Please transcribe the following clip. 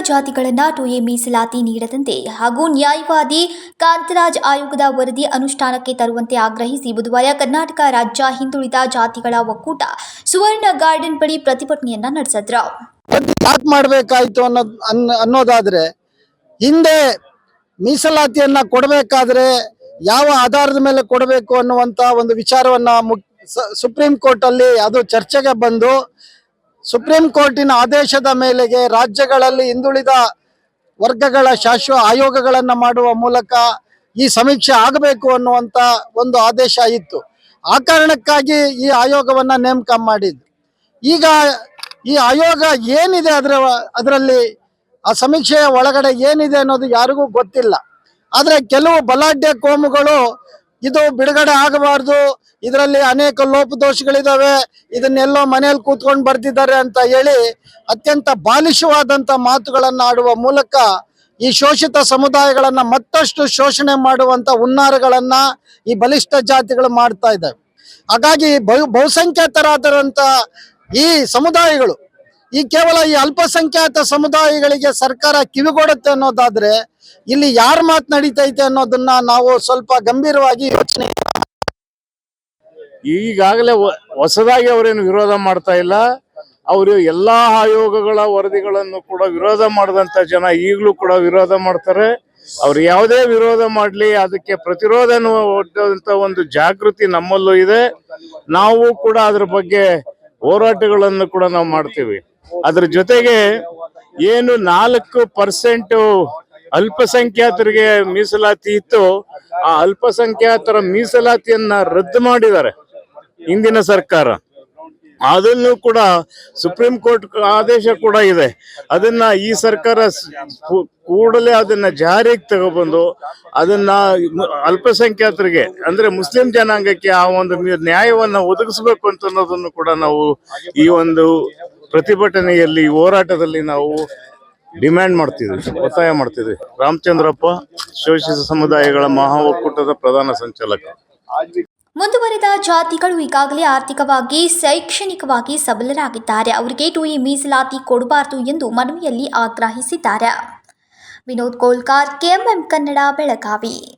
ಜಾತಿಗಳನ್ನು ಟುಎ ಮೀಸಲಾತಿ ನೀಡದಂತೆ ಹಾಗೂ ನ್ಯಾಯವಾದಿ ಕಾಂತರಾಜ್ ಆಯೋಗದ ವರದಿ ಅನುಷ್ಠಾನಕ್ಕೆ ತರುವಂತೆ ಆಗ್ರಹಿಸಿ ಬುಧವಾರ ಕರ್ನಾಟಕ ರಾಜ್ಯ ಹಿಂದುಳಿದ ಜಾತಿಗಳ ಒಕ್ಕೂಟ ಸುವರ್ಣ ಗಾರ್ಡನ್ ಬಳಿ ಪ್ರತಿಭಟನೆಯನ್ನ ನಡೆಸಿದ್ರು. ಯಾಕೆ ಮಾಡಬೇಕಾಯ್ತು ಅನ್ನೋದ್ ಅನ್- ಅನ್ನೋದಾದ್ರೆ ಹಿಂದೆ ಮೀಸಲಾತಿಯನ್ನ ಕೊಡಬೇಕಾದ್ರೆ ಯಾವ ಆಧಾರದ ಮೇಲೆ ಕೊಡಬೇಕು ಅನ್ನುವಂತ ಒಂದು ವಿಚಾರವನ್ನ ಸುಪ್ರೀಂ ಕೋರ್ಟ್ ಅಲ್ಲಿ ಅದು ಚರ್ಚೆಗೆ ಬಂದು ಸುಪ್ರೀಂ ಕೋರ್ಟಿನ ಆದೇಶದ ಮೇಲೆಗೆ ರಾಜ್ಯಗಳಲ್ಲಿ ಹಿಂದುಳಿದ ವರ್ಗಗಳ ಶಾಶ್ವತ ಆಯೋಗಗಳನ್ನು ಮಾಡುವ ಮೂಲಕ ಈ ಸಮೀಕ್ಷೆ ಆಗಬೇಕು ಅನ್ನುವಂತ ಒಂದು ಆದೇಶ ಇತ್ತು. ಆ ಕಾರಣಕ್ಕಾಗಿ ಈ ಆಯೋಗವನ್ನ ನೇಮಕ ಮಾಡಿದ್ದು. ಈಗ ಈ ಆಯೋಗ ಏನಿದೆ ಅದರ ಅದರಲ್ಲಿ, ಆ ಸಮೀಕ್ಷೆಯ ಒಳಗಡೆ ಏನಿದೆ ಅನ್ನೋದು ಯಾರಿಗೂ ಗೊತ್ತಿಲ್ಲ. ಆದರೆ ಕೆಲವು ಬಲಾಢ್ಯ ಕೋಮುಗಳು ಇದು ಬಿಡುಗಡೆ ಆಗಬಾರ್ದು. ಇದರಲ್ಲಿ ಅನೇಕ ಲೋಪದೋಷಗಳಿದಾವೆ. ಇದನ್ನೆಲ್ಲೋ ಮನೆಯಲ್ಲಿ ಕೂತ್ಕೊಂಡು ಬರ್ತಿದ್ದಾರೆ ಅಂತ ಹೇಳಿ ಅತ್ಯಂತ ಬಾಲಿಶವಾದಂತ ಮಾತುಗಳನ್ನ ಆಡುವ ಮೂಲಕ ಈ ಶೋಷಿತ ಸಮುದಾಯಗಳನ್ನ ಮತ್ತಷ್ಟು ಶೋಷಣೆ ಮಾಡುವಂತ ಹುನ್ನಾರಗಳನ್ನ ಈ ಬಲಿಷ್ಠ ಜಾತಿಗಳು ಮಾಡ್ತಾ ಇದ್ದಾವೆ ಹಾಗಾಗಿ ಬಹು, ಬಹುಸಂಖ್ಯಾತರಾದಂತ ಈ ಸಮುದಾಯಗಳು, ಈ ಕೇವಲ ಈ ಅಲ್ಪಸಂಖ್ಯಾತ ಸಮುದಾಯಗಳಿಗೆ ಸರ್ಕಾರ ಕಿವಿಗೊಡುತ್ತೆ ಅನ್ನೋದಾದ್ರೆ ಇಲ್ಲಿ ಯಾರ ಮಾತು ನಡೀತೈತೆ ಅನ್ನೋದನ್ನ ನಾವು ಸ್ವಲ್ಪ ಗಂಭೀರವಾಗಿ ಯೋಚನೆ ಈಗಾಗಲೇ ಹೊಸದಾಗಿ ಅವರೇನು ವಿರೋಧ ಮಾಡ್ತಾ ಇಲ್ಲ. ಅವರು ಎಲ್ಲಾ ಆಯೋಗಗಳ ವರದಿಗಳನ್ನು ಕೂಡ ವಿರೋಧ ಮಾಡಿದಂತ ಜನ ಈಗಲೂ ಕೂಡ ವಿರೋಧ ಮಾಡ್ತಾರೆ. ಅವ್ರು ಯಾವುದೇ ವಿರೋಧ ಮಾಡಲಿ, ಅದಕ್ಕೆ ಪ್ರತಿರೋಧ ಒಡ್ಡಂತ ಒಂದು ಜಾಗೃತಿ ನಮ್ಮಲ್ಲೂ ಇದೆ. ನಾವು ಕೂಡ ಅದ್ರ ಬಗ್ಗೆ ಹೋರಾಟಗಳನ್ನು ಕೂಡ ನಾವು ಮಾಡ್ತೀವಿ. ಅದ್ರ ಜೊತೆಗೆ ಏನು ನಾಲ್ಕು ಪರ್ಸೆಂಟ್ ಅಲ್ಪಸಂಖ್ಯಾತರಿಗೆ ಮೀಸಲಾತಿ ಇತ್ತು. ಆ ಅಲ್ಪಸಂಖ್ಯಾತರ ಮೀಸಲಾತಿಯನ್ನ ರದ್ದು ಮಾಡಿದ್ದಾರೆ ಹಿಂದಿನ ಸರ್ಕಾರ. ಅದನ್ನು ಕೂಡ ಸುಪ್ರೀಂ ಕೋರ್ಟ್ ಆದೇಶ ಕೂಡ ಇದೆ. ಅದನ್ನ ಈ ಸರ್ಕಾರ ಕೂಡಲೇ ಅದನ್ನ ಜಾರಿಗೆ ತಗೊಬಂದು ಅದನ್ನ ಅಲ್ಪಸಂಖ್ಯಾತರಿಗೆ, ಅಂದ್ರೆ ಮುಸ್ಲಿಂ ಜನಾಂಗಕ್ಕೆ ಆ ಒಂದು ನ್ಯಾಯವನ್ನ ಒದಗಿಸಬೇಕು ಅಂತ ಅನ್ನೋದನ್ನು ಕೂಡ ನಾವು ಈ ಒಂದು ಪ್ರತಿಭಟನೆಯಲ್ಲಿ, ಹೋರಾಟದಲ್ಲಿ ನಾವು ಡಿಮ್ಯಾಂಡ್ ಮಾಡ್ತಿದ್ವಿ, ಒತ್ತಾಯ ಮಾಡ್ತಿದ್ವಿ. ರಾಮಚಂದ್ರಪ್ಪ ಶೋಷಿತ ಸಮುದಾಯಗಳ ಮಹಾ ಒಕ್ಕೂಟದ ಪ್ರಧಾನ ಸಂಚಾಲಕ. ಮುಂದುವರೆದ ಜಾತಿಗಳು ಈಗಾಗಲೇ ಆರ್ಥಿಕವಾಗಿ, ಶೈಕ್ಷಣಿಕವಾಗಿ ಸಬಲರಾಗಿದ್ದಾರೆ. ಅವರಿಗೆ ಟು ಈ ಮೀಸಲಾತಿ ಕೊಡಬಾರದು ಎಂದು ಮನವಿಯಲ್ಲಿ ಆಗ್ರಹಿಸಿದ್ದಾರೆ. ವಿನೋದ್ ಕೋಲ್ಕಾರ್, ಕೆಎಂಎಂ ಕನ್ನಡ, ಬೆಳಗಾವಿ.